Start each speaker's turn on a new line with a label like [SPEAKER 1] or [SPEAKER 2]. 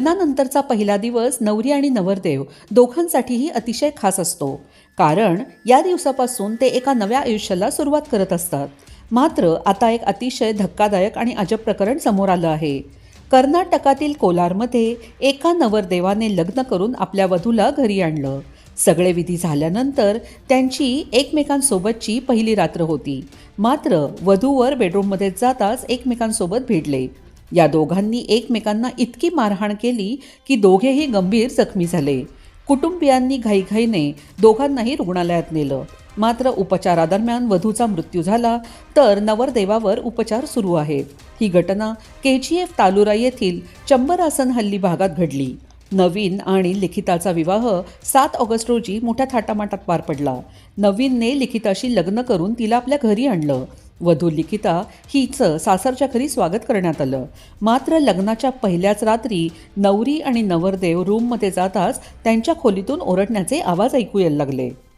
[SPEAKER 1] लग्नानंतरचा पहिला दिवस नवरी आणि नवरदेव दोघांसाठीही अतिशय खास असतो. कारण या दिवसापासून ते एका नव्या आयुष्याला सुरुवात करत असतात. मात्र आता एक अतिशय धक्कादायक आणि अजब प्रकरण समोर आलं आहे. कर्नाटकातील कोलारमध्ये एका नवरदेवाने लग्न करून आपल्या वधूला घरी आणलं. सगळे विधी झाल्यानंतर त्यांची एकमेकांसोबतची पहिली रात्र होती. मात्र वधूवर बेडरूममध्ये जाताच एकमेकांसोबत भिडले या दोघांनी एकमेकांना इतकी मारहाण केली की दोघेही गंभीर जखमी झाले. कुटुंबियांनी घाईघाईने दोघांनाही रुग्णालयात नेलं. मात्र उपचारादरम्यान वधूचा मृत्यू झाला तर नवरदेवावर उपचार सुरू आहेत. ही घटना के जी एफ तालुरा येथील चंबरासन हल्ली भागात घडली. नवीन आणि लिखिताचा विवाह सात ऑगस्ट रोजी मोठ्या थाटामाटात पार पडला. नवीनने लिखिताशी लग्न करून तिला आपल्या घरी आणलं. वधू लिखिता हिचं सासरच्या घरी स्वागत करण्यात आलं. मात्र लग्नाच्या पहिल्याच रात्री नवरी आणि नवरदेव रूममध्ये जाताच त्यांच्या खोलीतून ओरडण्याचे आवाज ऐकू यायला लागले.